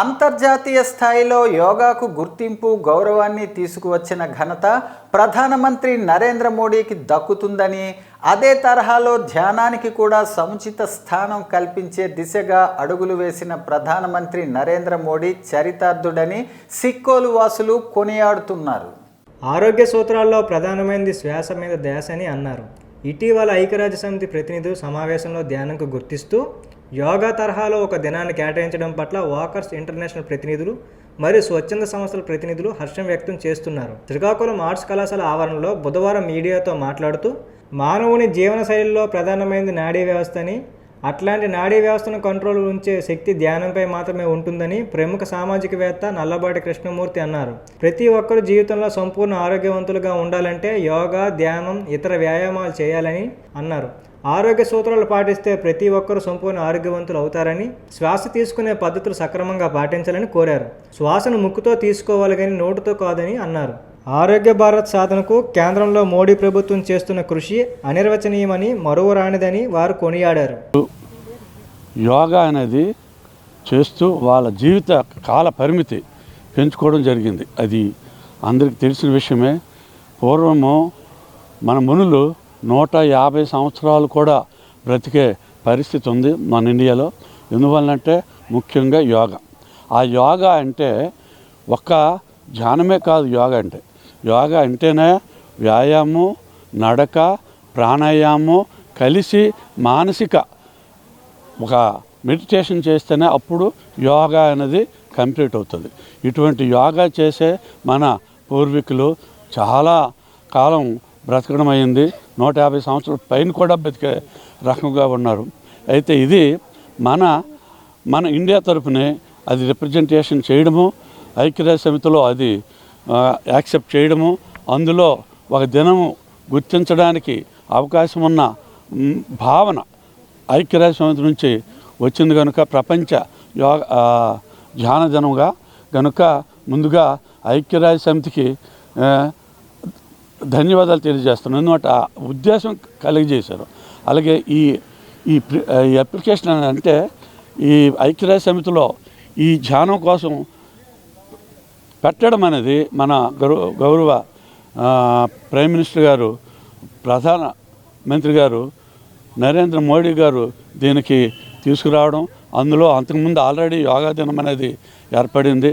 అంతర్జాతీయ స్థాయిలో యోగాకు గుర్తింపు గౌరవాన్ని తీసుకువచ్చిన ఘనత ప్రధానమంత్రి నరేంద్ర మోడీకి దక్కుతుందని అదే తరహాలో ధ్యానానికి కూడా సముచిత స్థానం కల్పించే దిశగా అడుగులు వేసిన ప్రధానమంత్రి నరేంద్ర మోడీ చరితార్థుడని సిక్కోలు వాసులు కొనియాడుతున్నారు. ఆరోగ్య సూత్రాల్లో ప్రధానమైనది శ్వాస మీద ధ్యాస అని అన్నారు. ఇటీవల ఐక్యరాజ్య సమితి ప్రతినిధులు సమావేశంలో ధ్యానంకు గుర్తిస్తూ యోగా తరహాలో ఒక దినాన్ని కేటాయించడం పట్ల వాకర్స్ ఇంటర్నేషనల్ ప్రతినిధులు మరియు స్వచ్ఛంద సంస్థల ప్రతినిధులు హర్షం వ్యక్తం చేస్తున్నారు. శ్రీకాకుళం ఆర్ట్స్ కళాశాల ఆవరణలో బుధవారం మీడియాతో మాట్లాడుతూ మానవుని జీవన శైలిలో ప్రధానమైనది నాడీ వ్యవస్థ అని అట్లాంటి నాడీ వ్యవస్థను కంట్రోల్ ఉంచే శక్తి ధ్యానంపై మాత్రమే ఉంటుందని ప్రముఖ సామాజికవేత్త నల్లబాటి కృష్ణమూర్తి అన్నారు. ప్రతి ఒక్కరు జీవితంలో సంపూర్ణ ఆరోగ్యవంతులుగా ఉండాలంటే యోగా ధ్యానం ఇతర వ్యాయామాలు చేయాలని అన్నారు. ఆరోగ్య సూత్రాలు పాటిస్తే ప్రతి ఒక్కరూ సంపూర్ణ ఆరోగ్యవంతులు అవుతారని శ్వాస తీసుకునే పద్ధతులు సక్రమంగా పాటించాలని కోరారు. శ్వాసను ముక్కుతో తీసుకోవాలి కానీ నోటుతో కాదని అన్నారు. ఆరోగ్య భారత్ సాధనకు కేంద్రంలో మోడీ ప్రభుత్వం చేస్తున్న కృషి అనిర్వచనీయమని మరువరానిదని వారు కొనియాడారు. యోగా అనేది చేస్తూ వాళ్ళ జీవిత కాల పరిమితి పెంచుకోవడం జరిగింది. అది అందరికి తెలిసిన విషయమే. పూర్వము మన మునులు నూట యాభై సంవత్సరాలు కూడా బ్రతికే పరిస్థితి ఉంది మన ఇండియాలో. ఎందువల్లంటే ముఖ్యంగా యోగా. ఆ యోగా అంటే ఒక్క ధ్యానమే కాదు యోగా అంటే. యోగా అంటేనే వ్యాయామం నడక ప్రాణాయామం కలిసి మానసిక ఒక మెడిటేషన్ చేస్తేనే అప్పుడు యోగా అనేది కంప్లీట్ అవుతుంది. ఇటువంటి యోగా చేసే మన పూర్వీకులు చాలా కాలం బ్రతకడం అయింది నూట యాభై సంవత్సరాల పైన కూడా బతికే రకంగా ఉన్నారు. అయితే ఇది మన మన ఇండియా తరపునే అది రిప్రజెంటేషన్ చేయడము ఐక్యరాజ్య సమితిలో అది యాక్సెప్ట్ చేయడము అందులో ఒక దినము గుర్తించడానికి అవకాశం ఉన్న భావన ఐక్యరాజ్య సమితి నుంచి వచ్చింది కనుక ప్రపంచ యోగ ధ్యాన దినంగా కనుక ముందుగా ఐక్యరాజ్య సమితికి ధన్యవాదాలు తెలియజేస్తున్నాను. ఎందుకంటే ఆ ఉద్దేశం కలిగజేశారు. అలాగే ఈ ఈ అప్లికేషన్ అంటే ఈ ఐక్యరాజ్య సమితిలో ఈ ధ్యానం కోసం పెట్టడం అనేది మన గౌరవ గౌరవ ప్రైమ్ మినిస్టర్ గారు ప్రధాన మంత్రి గారు నరేంద్ర మోడీ గారు దీనికి తీసుకురావడం. అందులో అంతకుముందు ఆల్రెడీ యోగా దినం అనేది ఏర్పడింది.